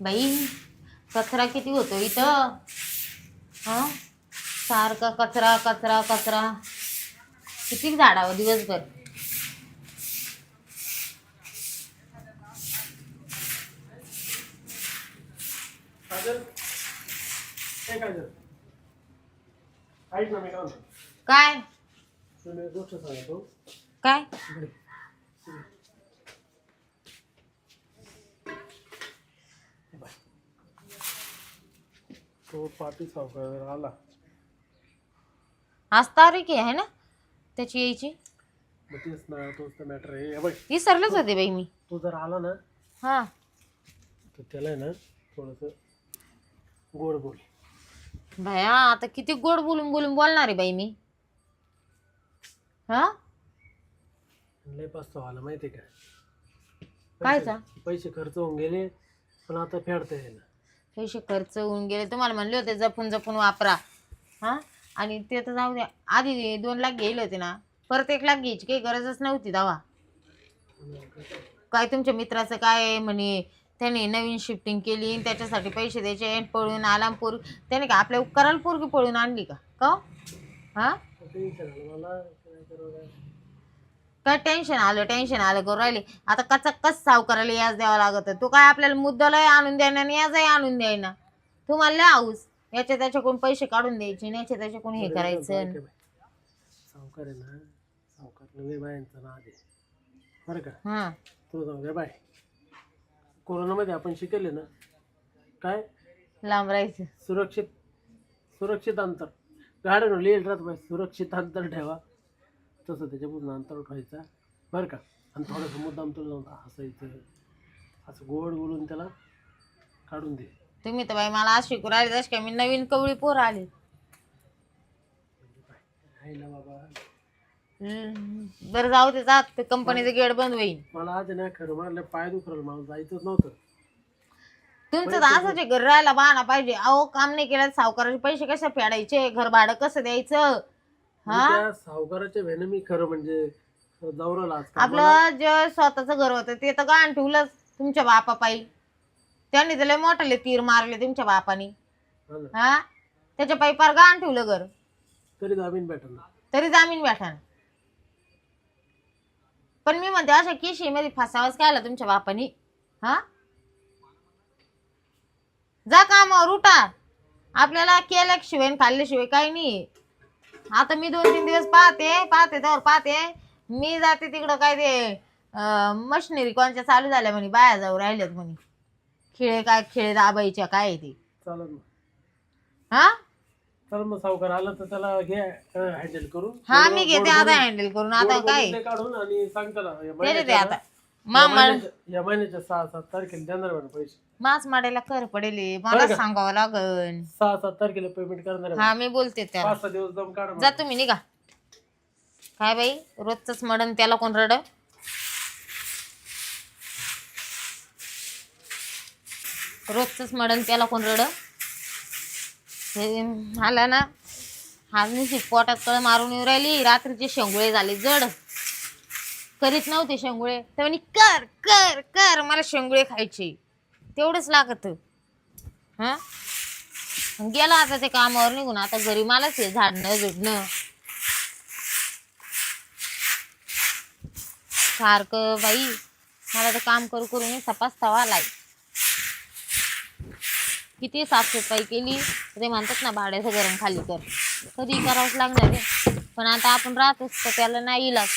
बाई कचरा किती होतो इथं? हा? सारखा कचरा कचरा कचरा. किती झाडावं दिवसभर? काय काय तुला एक गोष्ट सांगतो काय इकडे. हे बाय. तो पाटी सावकार आला. आज तारीख आहे ना? त्याची यायची? मग तेच ना तोच तर मॅटर आहे. हे बघ विसरलेच होते बाई मी. तो जर आला ना हा. तर त्याला आहे ना थोडंसं गोड बोल. भया आता किती गोड बोलून बोलून बोलणार आहे बाई मी. हा? लय पाचतो आला माहिती आहे का? कायचा? पैसे खर्च होऊन गेले पण आता फेडता येईल पैसे खर्च होऊन गेले. तुम्हाला म्हणले होते जपून जपून वापरा. हां? आणि ते तर जाऊ द्या. आधी दोन लाख घेईल होते ना. परत एक लाख घ्यायची काही गरजच नव्हती दावा. काय तुमच्या मित्राचं काय आहे म्हणे? त्याने नवीन शिफ्टिंग केली आणि त्याच्यासाठी पैसे द्यायचे पळून आला पोर त्याने का आपल्या उपकाराला पोरगी पळून आणली का? का हो? हां? हा टेन्शन आलं मला काय टेन्शन आलं टेन्शन आलं करून राहिले. आता कचा कस सावकाराला याज द्यावा लागत? तो काय आपल्याला मुद्दालाही आणून द्यायना आणि याजही आणून द्यायना तुम्हाला लय हाऊस याच्या त्याच्याकडून पैसे काढून द्यायचे आणि याच्या त्याच्याकडून हे करायचं. सावकार आहे ना सावकार नवे बायांचा नाद आहे. बरं का? हा. तुला सांगू काय बाय. कोरोनामध्ये आपण शिकले ना काय? लांब राहायचं. सुरक्षित सुरक्षित अंतर. गाड्यानं लिहिलं राहत बाय सुरक्षित अंतर ठेवा. तसं त्याच्यापासून अंतर ठेवायचा बरं का? आणि थोडंसं मुद्दाम तुला जाऊन हसायचं. असं गोड बोलून त्याला काढून दे. तुम्ही तर बाई मला आज शिकू राहिले जस काय मी नवीन कवळी पोर आली. ना बाबा. हम्म, बरं जाऊ दे जात ते कंपनीचं गेट बंद होईल. मला आज ना खरं मारलं पाय दुखरल. मला जायचंच नव्हतं. तुमचं तर असंच आहे, घरी राहायला बहाना पाहिजे. अहो काम नाही केलं तर सावकाराचे पैसे कसे फेडायचे? घर भाडं कसं द्यायचं? हा? त्या सावकाराच्या भेनं मी खरं म्हणजे दौराला आज कामाला. आपलं जे स्वतःचं घर होतं ते तर गाण ठेवलंच तुमच्या बापापायी. त्यांनी तर लय मोठाले तीर मारले तुमच्या बापानी. हा त्याच्या पायी पार गाण ठेवलं घर. तरी जामीन भेटल ना. तरी जामीन भेटा पण मी म्हणते अशा केशी मध्ये फसावाच काय आला तुमच्या बापानी? हा? जा कामावर उठा. आपल्याला केल्याशिवाय खाल्ल्याशिवाय काही नाही आता मी दोन तीन दिवस पाहते पाहते त्यावर पाहते. मी जाते तिकडं काय ते मशिनरी कोणच्या चालू झाल्या म्हणे बाया जाऊ राहिल्यात म्हणे. खेळे काय खेळे दाबायच्या काय आहे ते चालेल हा? चल मग सावकार आला तर त्याला घे हँडल करून. हा गोड- मी घेते आता हँडल करून. आता काय? काढून आणि सांग त्याला आता. मामा महिन्याच्या- या महिन्याच्या सहा सात तारखेला देणार म्हणे पैसे. मास माडायला कर पडेल मला का? सांगावं लागन. सहा सात तारखेला पेमेंट करणार आहे हा मी बोलते त्याला. पाच सहा दिवस दम काढ जा तुम्ही निघा. काय बाई रोजच मडन त्याला कोण रड रोजच मडन त्याला कोण रड हे आला ना आज नुसती पोटात कळ मारून येऊ राहिली. रात्रीचे शेंगुळे झाले जड. करीत नव्हते शेंगुळे. तर म्हणे कर कर कर मला शेंगुळे खायचे. तेवढंच लागत. हा? गेला आता ते कामावर निघून. आता घरी मलाच आहे झाडणं झुडणं. सारखं बाई मला तर काम करू करून नुसता आलाय. किती साफसफाई केली. ते म्हणतात ना भाड्याचं गरम खाली कर. कधी करावंच लागणार आहे. पण आता आपण राहतोच तर त्याला नाही इलाज.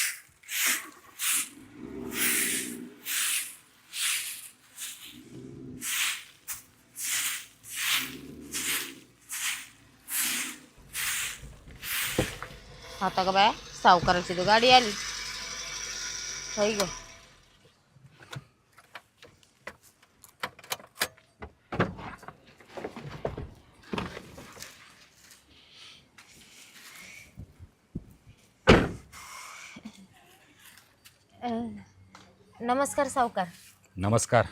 आता का बाय? सावकाराची तर गाडी आली. होय ग. नमस्कार सावकार. नमस्कार.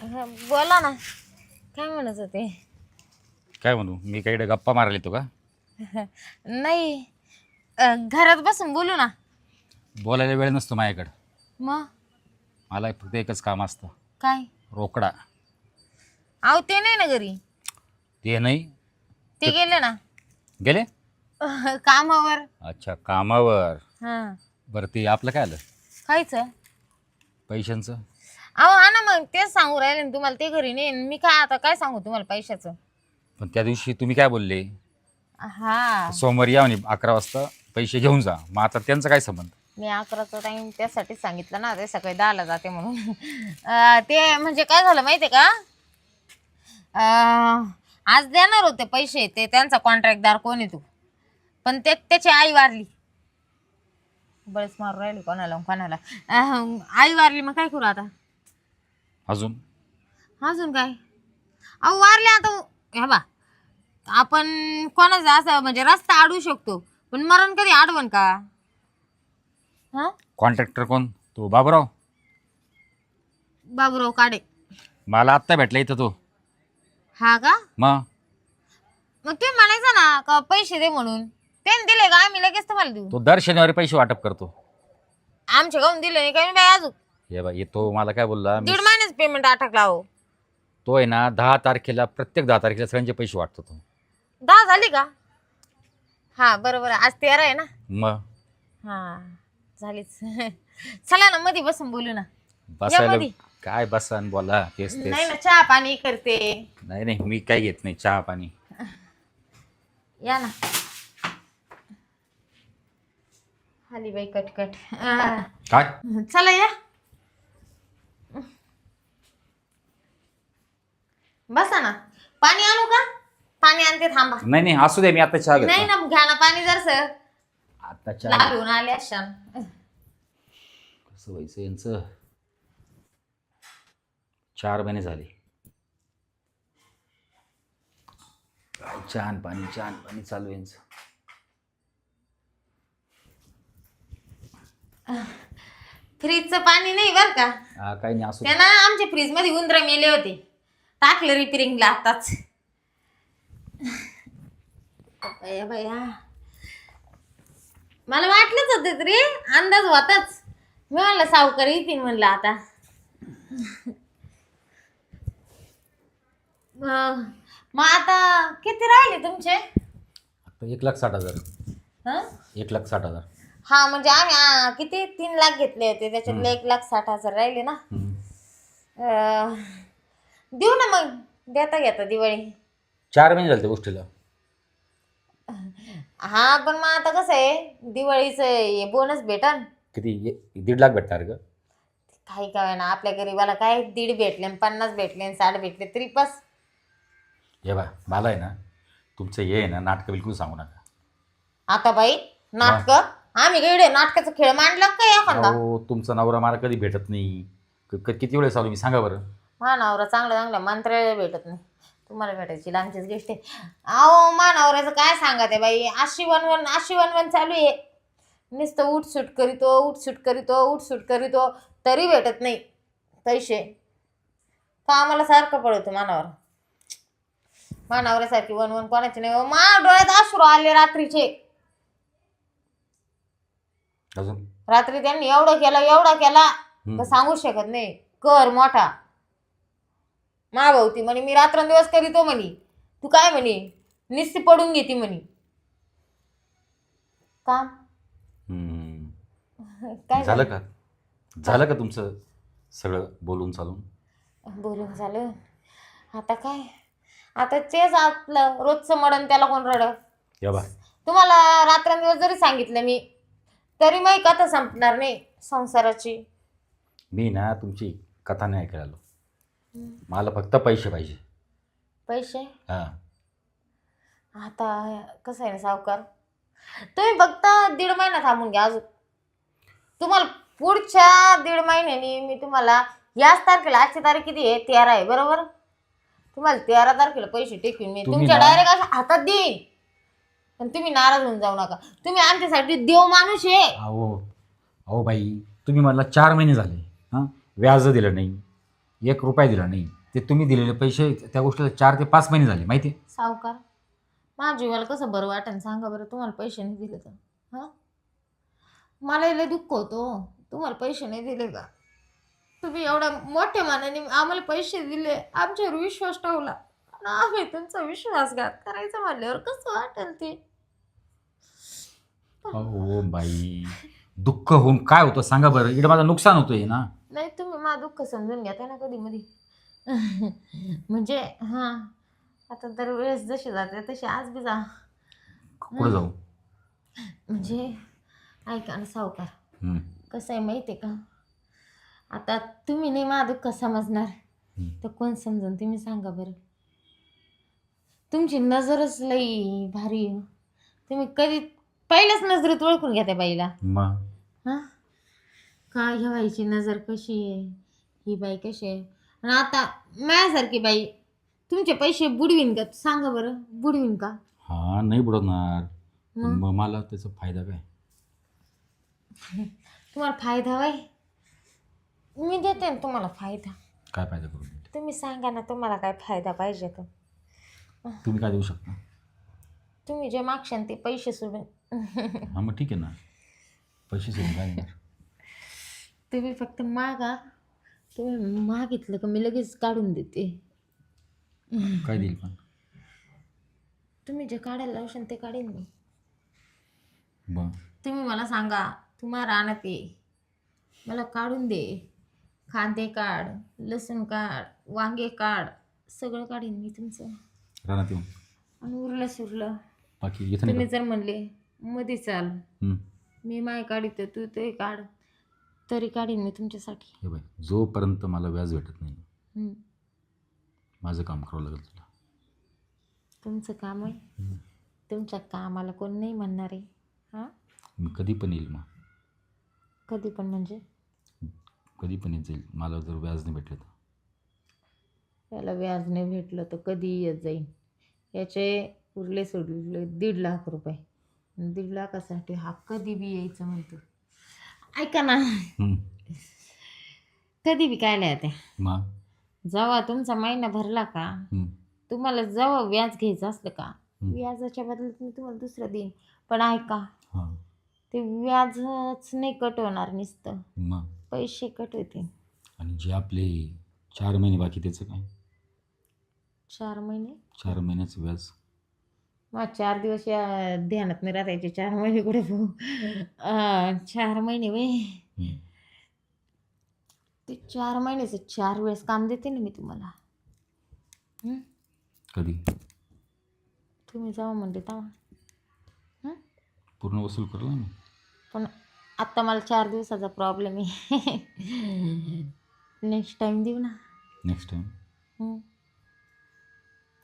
हं, बोला ना. काय म्हणत होते? काय म्हणू? मी काही गप्पा मारायला येतो का? नाही अं, घरात बसून बोलू ना. बोलायला वेळ नसतो माझ्याकडं. मग मला फक्त एकच काम असतं. काय? रोकडा. अहो ते नाही ना घरी. ते नाही. ते गेले ना. गेले? कामावर. अच्छा कामावर. हा. बरं ते आपलं काय आलं? कायच? पैशांचं? अहो हा ना मग तेच सांगू राहिले ना तुम्हाला ते घरी नाही. मी काय आता काय सांगू तुम्हाला पैशाचं? पण त्या दिवशी तुम्ही काय बोलले? हा. सोमवारी या म्हणे अकरा वाजता पैसे घेऊन जा. मग आता त्यांचा काय संबंध? मी अकराचा टाइम त्यासाठी सांगितलं ना ते सकाळी दहाला जाते म्हणून. अं, ते म्हणजे काय झालं माहितीये का? अं, आज देणार होते पैसे ते त्यांचा कॉन्ट्रॅक्टदार कोण आहे तू? पण ते त्याची आई वारली. बरेच मारू राहिली कोणाला कोणाला. अं, आई वारली मग काय करू आता? अजून? अजून काय? अहो वारले आता. हे बा आपण कोणाचं असं म्हणजे रस्ता अडवू शकतो. पण मरण कधी अडवण का? हा? कॉन्ट्रॅक्टर कोण? तो बाबूराव? बाबूराव काडे. मला आत्ता भेटला इथं तो. हा का? मग? मग तुम्ही म्हणायचं ना का पैसे दे म्हणून. त्याने दिले का? आम्ही लगेच तुम्हाला देऊ. तो दर शनिवारी पैसे वाटप करतो. आमच्या गाऊन दिले नाही काही बाय अजून. हे बा येतो मला काय बोलला? मी दीड महिन्याच पेमेंट अटकला हो. तो आहे ना दहा तारखेला प्रत्येक दहा तारखेला सगळ्यांचे पैसे वाटतो तो. दहा झाली का? हा बरोबर आज तेरा आहे ना? मग हा झालीच. चला ना मध्ये बसून बोलू ना. बसायला मधी. काय बसा आणि बोला तेच तेच. नाही ना चहा पाणी करते. नाही नाही मी काय घेत नाही चहा पाणी. या ना. आली बाई कटकट. आ, काय? चला या. बसा ना. पाणी आणू का? पाणी आणते थांबा. नाही नाही असू दे मी आता चहा नाही घेतो. ना घ्या ना पाणी जर सर. आता चहा लागून आले अशान. कसं व्हायचं यांचं? चार महिने झाले. काय छान पाणी छान पाणी चालू आहे यांचं. फ्रीजचं पाणी नाही बर का? हा काही नाही असू दे. त्यांना आमच्या फ्रीजमध्ये उंदर मेले होते. टाकलं रिपेरिंगला आताच. बया बया. मला वाटलंच होतं तरी अंदाज होताच. मी म्हणलं सावकार येतील म्हणलं आता. मग मग आता किती राहिले तुमचे? आता एक लाख साठ हजार. हं? एक लाख साठ हजार. हा म्हणजे आम्ही आ, किती? तीन लाख घेतले होते. त्याच्यातले एक लाख साठ हजार राहिले ना. हम्म. अं, देऊ ना मग. देता घेता दिवाळी. चार महिने झाले त्या गोष्टीला. हा पण मग आता कसं आहे? दिवाळीचं हे बोनस भेटन? किती? ए- दीड लाख भेटणार का काही काय ना आपल्या गरीबाला काय? दीड भेटले न पन्नास भेटले न साठ भेटले तरी बस. हे बा मला आहे ना तुमचं हे आहे ना नाटकं बिलकुल सांगू नका. आता बाई नाटक? आम्ही गेडे नाटकाचा खेळ मांडला काय एखादा? अहो तुमचा नवरा मला कधी भेटत नाही. क- क- किती वेळेस आलो मी सांगा बरं. मानावरा चांगलं चांगलं मंत्रालय भेटत नाही. तुम्हाला भेटायची लांबचीच गोष्ट आहे. अहो मानावराचं काय सांगा ते बाई? अशी वनवन अशी वनवन चालू आहे. नुसतं उठसूट करीतो उठसूट करीतो उठसूट करीतो तरी भेटत नाही. पैसे. कामाला सारखं पडतो मानावर? मानावऱ्यासारखी वनवन कोणाची नाही हो, मा डोळ्यात अश्रू आले रात्रीचे. अजून? रात्री त्यांनी एवढं केलं एवढं केला. तर सांगू शकत नाही. कर मोठा. मा भाऊती म्हणे मी रात्रंदिवस करीतो म्हणे. तू काय म्हणे? निस्ती पडून घेती म्हणे. काम हम्म. काय झालं का? झालं का तुमचं सगळं बोलून चालून? बोलून झालं. आता काय? आता तेच आपलं रोजचं मडण त्याला कोण रड? या बा. तुम्हाला रात्रंदिवस जरी सांगितलं मी तरी मग कथा संपणार नाही संसाराची. मी ना तुमची कथा नाही ऐकायला आलो. मला फक्त पैसे पाहिजे. पैसे? हां. आता कसं आहे ना सावकार? तुम्ही फक्त दीड महिना थांबून घ्या अजून. तुम्हाला पुढच्या दीड महिन्यानी मी तुम्हाला याच तारखेला आजची तारीख किती आहे? तेरा आहे बरोबर? तुम्हाला तेरा तारखेला पैसे टेकून मी तुम्ही तुमच्या ना- डायरेक्ट अशा हातात देईन. पण तुम्ही नाराज होऊन जाऊ नका. तुम्ही आमच्यासाठी देव माणूस आहे. अहो अहो बाई तुम्ही मला चार महिने झाले हां? व्याज दिलं नाही. एक रुपया दिला नाही. ते तुम्ही दिलेले पैसे त्या गोष्टीला चार ते पाच महिने झाले माहिती आहे? सावकार माझ्या जीवाला कसं बरं वाटेल सांगा बरं तुम्हाला पैसे नाही दिले तर. हां? मला लय दुःख होतो तुम्हाला पैसे नाही दिले का? तुम्ही एवढ्या मोठ्या मानाने आम्हाला पैसे दिले आमच्यावर विश्वास ठेवला. आणि आम्ही तुमचा विश्वासघात करायचा म्हणल्यावर कसं वाटेल ते? हो बाई दुःख होऊन काय होतं सांगा बरं. इकडे माझं नुकसान होतंय ना. नाही तुम्ही मा दुःख समजून घेता ना कधी मधी म्हणजे हां. आता दर वेळेस जशी जाते तशी आज बी जा. कुठं जाऊ? म्हणजे ऐका ना सावकार. हम्म. कसं आहे माहिती आहे का? आता तुम्ही नाही मा दुःख समजणार. तर कोण समजून तुम्ही सांगा बरं. तुमची नजरच लई भारी आहे. तुम्ही कधी पहिल्याच नजरेत ओळखून घ्या त्या बाईला. मग हां? काय ह्या बाईची नजर कशी आहे? ही बाई कशी आहे? आणि आता माझ्यासारखी बाई तुमचे पैसे बुडवीन का? सांगा बरं बुडवीन का? हा नाही बुडवणार. पण मग? मग मला त्याचा फायदा काय? तुम्हाला फायदा होय मी देते ना तुम्हाला फायदा. काय फायदा करून देईल? तुम्ही सांगा ना तुम्हाला काय फायदा पाहिजे तर. तुम्ही काय देऊ शकता? तुम्ही जे मागशाल ते पैसे सोडून. हा मग ठीक आहे ना. पैसे सोडून काय देणार? तुम्ही फक्त मागा. तुम्ही मागितलं का मी लगेच काढून देते. काय देईल पण? तुम्ही जे काढायला लावशाल ते काढीन मी. तुम्ही मला सांगा तुम्हाला राहण्यात ये मला काढून दे. कांदे काढ लसूण काढ वांगे काढ सगळं काढीन मी तुमचं. राहणार आणि उरलं सुरलं. बाकी येतं नाही तुम्ही जर म्हणले मध्ये चाल. का? हम्म. मी माय काढित तू ते काढ. तरी काढीन मी तुमच्यासाठी. हे बाय जोपर्यंत मला व्याज भेटत नाही. माझं काम करावं लागेल तुला. तुमचं काम आहे. तुमच्या कामाला कोण नाही म्हणणार आहे हां? मी कधी पण येईल मग. कधी पण म्हणजे? कधी पण येत जाईल. मला जर व्याज नाही भेटलं तर. याला व्याज नाही भेटलं तर कधी येत जाईन? याचे उरले सोडले दीड लाख रुपये. दीड लाखासाठी हा कधी बी यायचं म्हणतो. ऐका ना. हम्म. कधी बी कायला येते मग? जेव्हा तुमचा महिना भरला का हम्म. तुम्हाला जेव्हा व्याज घ्यायचं असलं का हम्म. व्याजाच्या बदल्यात मी तुम्हाला दुसरं देईन. पण ऐका हां. ते व्याजच नाही कट होणार नुसतं. मग? पैसे कट होतील. आणि जे आपले चार महिने बाकी त्याचं काय? चार महिने? चार महिन्याचं व्याज. मग चार दिवस या ध्यानात नाही राहायचे. चार महिने कुठे चार महिने वे. ते चार महिन्याचं चार वेळेस काम देते ना मी तुम्हाला. हं? कधी? तुम्ही जावा म्हणले तेव्हा. हं? पूर्ण वसूल करला मी पण आत्ता मला चार दिवसाचा प्रॉब्लेम आहे. नेक्स्ट टाइम देऊ ना. नेक्स्ट टाइम हं.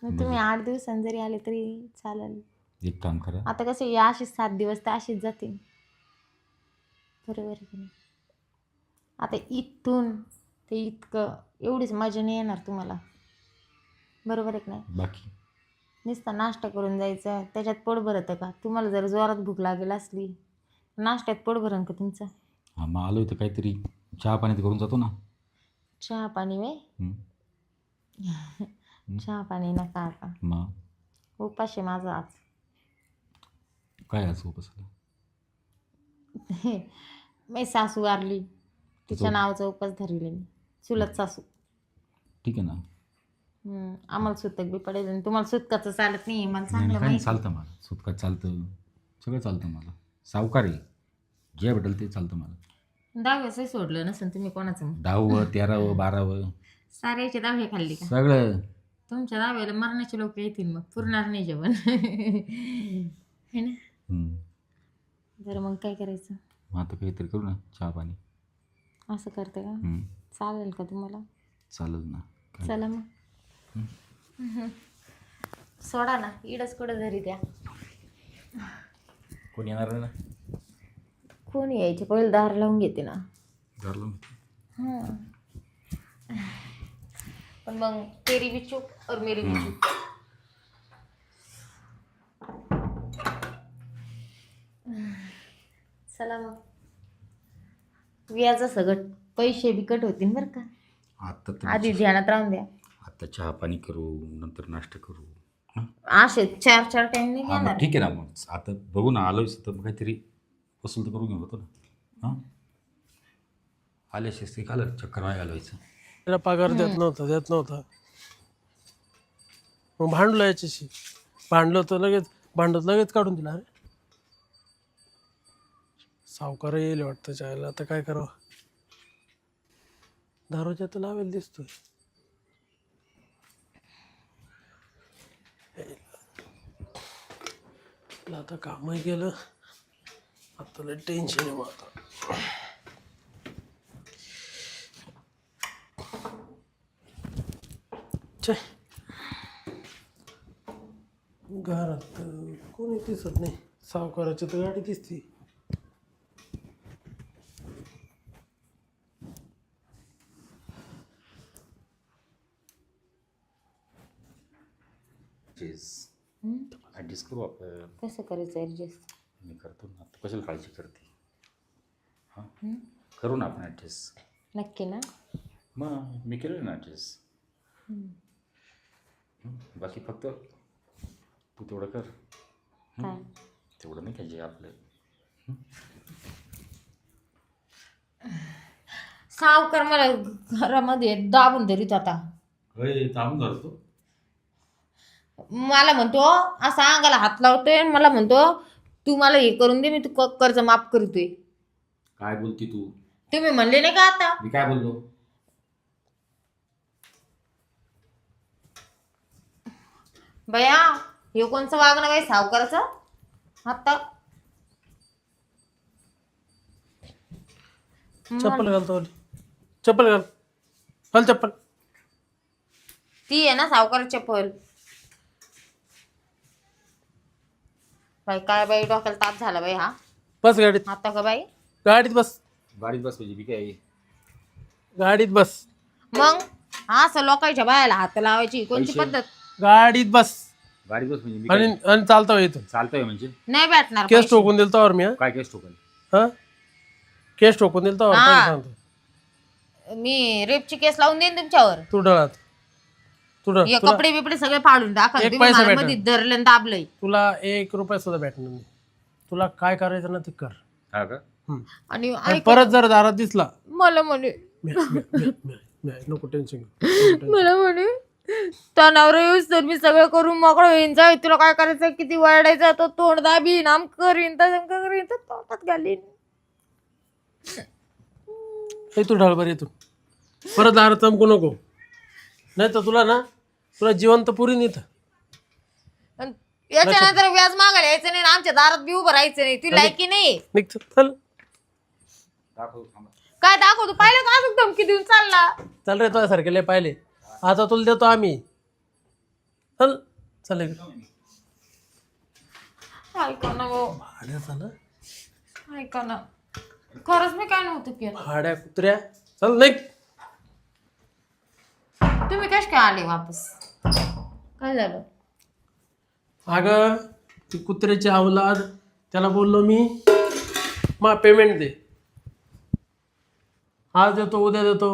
मग तुम्ही आठ दिवसांनी जरी आले तरी चालेल. एक काम करा. आता कसे या असेच सात दिवस तर असेच जातील. बरोबर आहे की नाही? आता इथून ते इतकं एवढीच मजा नाही येणार तुम्हाला. बरोबर आहे की नाही? बाकी? नुसता नाश्ता करून जायचं त्याच्यात पोट भरतं का? तुम्हाला जर जोरात भूक लागेल असली नाश्त्यात पोट भरण का तुमचं? हा मग आलो इथं काहीतरी चहा पाणी तर करून जातो ना. चहा पाणी वे. चहा पाणी नका आता मग उपाश आहे माझा आज काय मी सासू वारली तिच्या तिचं- नावाचा उपास धरले मी चुलत सासू ठीक आहे ना हम्म, आम्हाला सुतक बी पडेल आणि तुम्हाला सुतकाचं चालत नाही मला नाही चांगलं नाही, माहिती चालतं मला सुटका चालतं सगळं चालतं मला सावकार जे भेटेल ते चालतं मला दहाव्याच सोडलं नसेल तुम्ही कोणाचं मग. दहावं तेरावं बारावं साऱ्याचे दहावे खाल्ले का सगळं तुमच्या दहाव्याला मरणाचे लोक येतील मग पुरणार नाही जेवण. है ना? हम्म. बरं मग काय करायचं? मग आता काहीतरी करू ना चहा पाणी. असं करते का? हम्म. चालेल का तुम्हाला? चालेल ना. काय चला मग. सोडा ना इडच कुठं घरी द्या. कोणी येणार नाही ना? कोण यायचे? पहिले दार लावून घेते ना. धरलं हां. पण मग तेरी भी चूप और मेरी भी चूप चला मग. व्याजा सगळं पैसे बिकट होतील बरं का. आता तर आधी ध्यानात राहून द्या. आता चहा पाणी करू नंतर नाश्ता करू? असे चार चार टाइम नाही हा मग घेणार. ठीक आहे ना मग. आता बघू ना आलोच तर मग काहीतरी वसूल तर करून घेऊ होतो ना. हां? आले शिस्ती खालं चक्कर नाही घालवायचं. त्याला पगार देत नव्हता देत नव्हता. मग भांडलो याच्याशी. भांडलो तर लगेच भांडत लगेच काढून दिला अरे. सावकार येईल वाटतं चायला आता काय करावं? दारूच्या तर लावेल दिसतोय. आता कामही गेलं आता टेन्शन आहे मग आता छे घरात तर कोणी दिसत नाही. सावकाराची तर गाडी दिसते. ॲडजस्ट करू आपण. कसं करायचं ॲडजस्ट मी करतो ना. तू कशाला काळजी करते? हां? करू ना आपण ॲडजस्ट नक्की ना. मग मी केलं ना ॲडजस्ट बाकी फक्त तू तेवढं कर. काय? तेवढं नाही पाहिजे आपलं. सावकार मला घरामध्ये दाबून धरीत होता. थांबून धरतो. मला म्हणतो असा अंगाला हात लावतोय आणि मला म्हणतो तू मला हे करून दे मी तू कर्ज माफ करतोय. काय बोलती तू? तुम्ही म्हणले नाही का आता? मी काय बोललो? बया हे कोणचं वागणं बाई? सावकाराचं? आता. चप्पल घालतो. चप्पल घाल. घाल चप्पल. ती आहे ना सावकार चप्पल. बाई काय बाई डोक्याला ताप झाला बाई हा? बस गाडीत. आता का बाई? गाडीत बस. गाडीत बस पाहिजे मी काय गाडीत बस. मग? हा असं लोकांच्या बायाला हात लावायची कोणती पैसे. पद्धत? गाडीत बस. गाडीत बस म्हणजे मी आणि काय? आणि चालता येतं चालतोय म्हणजे? नाही भेटणार केस पैसे. ठोकून दिल तर मी हा? काय केस ठोकल हा? केस ठोकून दिल तर हा. सांगतो. मी रेपची केस लावून देईन तुमच्यावर. तू डळात. तू डळ हे तुला कपडे बिपडे सगळे फाडून टाका. एक तुम्ही पैसा मला भेटणार. मध्ये धरलं आणि दाबलंय. तुला एक रुपया सुद्धा भेटणार नाही. तुला काय करायचं ना ते कर. हा का? हम्म. आणि आणि ऐक, परत जर दारात दिसला. मला म्हणे नको टेन्शन मला म्हणे तणावर येऊस तर मी सगळं करून मोकळं होईन. जाय तुला काय करायचं किती वरडायचं तो तोंड दाबीन. आम करीन तसं करीन तर तोंडात घालीन. हे तू ढाळ बरं इथून परत दारात चमकू नको. नाही तर तुला ना तुला जिवंत पुरी नेत अन याच्यानंतर व्याज मागायला यायचं नाही आणि आमच्या दारात बी उभं राहायचं नाही. ती लायकी नाही? निघत चल. दाखव थांबा. काय दाखवतो पाहिलं का अजून धमकी देऊन चालला? चल रे तुझ्यासारखे लय पाहिले. आता तुला देतो आम्ही. चल चल. ऐका ना भाऊ भाड्याचा ना ऐका ना. खरंच मी काय नव्हतं केलं? भाड्या कुत्र्या. चल नाही तुम्ही कश काय आले वापस? काय झालं? अगं ती कुत्र्याची अवलाद त्याला बोललो मी मा पेमेंट दे. आज देतो उद्या देतो.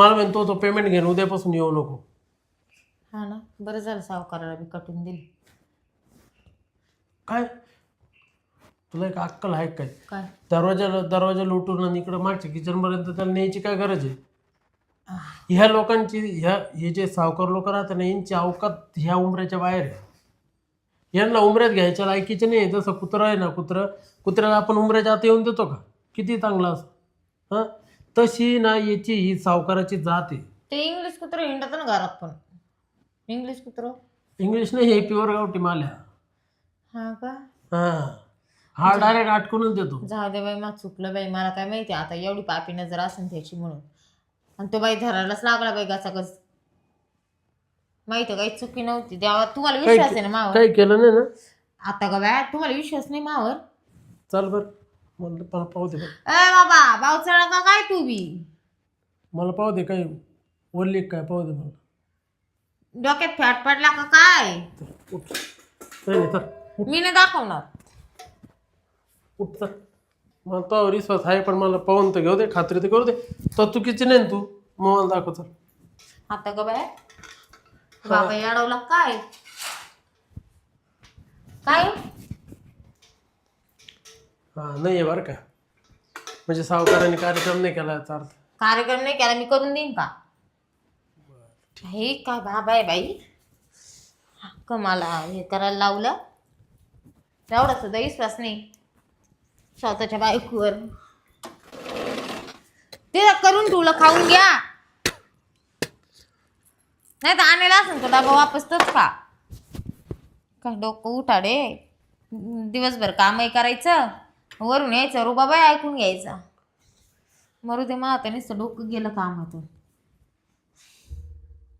मला म्हणतो तो पेमेंट घेऊन उद्यापासून येऊ नको. हा ना बरं झालं सावकाराला बी कटून दिली. काय? तुला एक अक्कल आहे काय? काय? दरवाजा दरवाजा लुटून आणि इकडं मागच्या किचनपर्यंत त्याला न्यायची काय गरज आहे? ह्या लोकांची ह्या हे जे सावकार लोक राहतात ना यांची अवकात ह्या उमऱ्याच्या बाहेर आहे. यांना उमऱ्यात घ्यायच्या लायकीचे नाही जसं कुत्रं आहे ना कुत्रं कुत्र्याला आपण उमऱ्याच्या आत येऊन देतो का? किती चांगला असं हां? तशी ना याची ही सावकाराची जात आहे. ते इंग्लिश कुत्र हिंडत ना घरात पण. इंग्लिश कुत्र? इंग्लिश नाही हे प्युअर गावठी माल्या. हा का? हां. हा डायरेक्ट आटकूनच देतो. जाऊ दे बाई मला चुकलं बाई. मला काय माहिती आता एवढी पापी नजर असेल त्याची म्हणून. आणि तो बाई धरायलाच लागला बाई गचागच माहिती काही चुकी नव्हती. देवा तुम्हाला विश्वास आहे ना मावर? काही केलं नाही ना? आता का बाय तुम्हाला विश्वास नाही मावर? चल बरं. मला मला पाहू दे बरं. ए बाबा बावचळा का काय तू बी? मला पाहू दे काही वल्ली काय पाहू दे मला डोक्यात फॅट पडला का काय? उठ. नाही नाही तर मी नाही दाखवणार. उठ तर मला तो विश्वास आहे पण मला पाहून तर घेऊ दे खात्री तर करू दे. तो चुकीची नाही ना तू? मग मला दाखव चल. आता का बाय बाबा अडवला काय? काय? हां नाही आहे बरं का. म्हणजे सावकाराने कार्यक्रम नाही केला याचा अर्थ. कार्यक्रम नाही केला मी करून देईन का? हे काय बाबा आहे बाई? हक्क मला हे करायला लावलं. तेवढा सुद्धा विश्वास नाही. स्वतःच्या बायकोवर. ते करून ठेवलं खाऊन घ्या. नाही तर आणलेला असेल तो डबा वापस तच का काय डोकं उठाडे? दिवसभर कामही करायचं. वरून यायचं रुबाबाई ऐकून घ्यायचा. मरू दे मग आता नुसतं डोकं गेलं कामातून.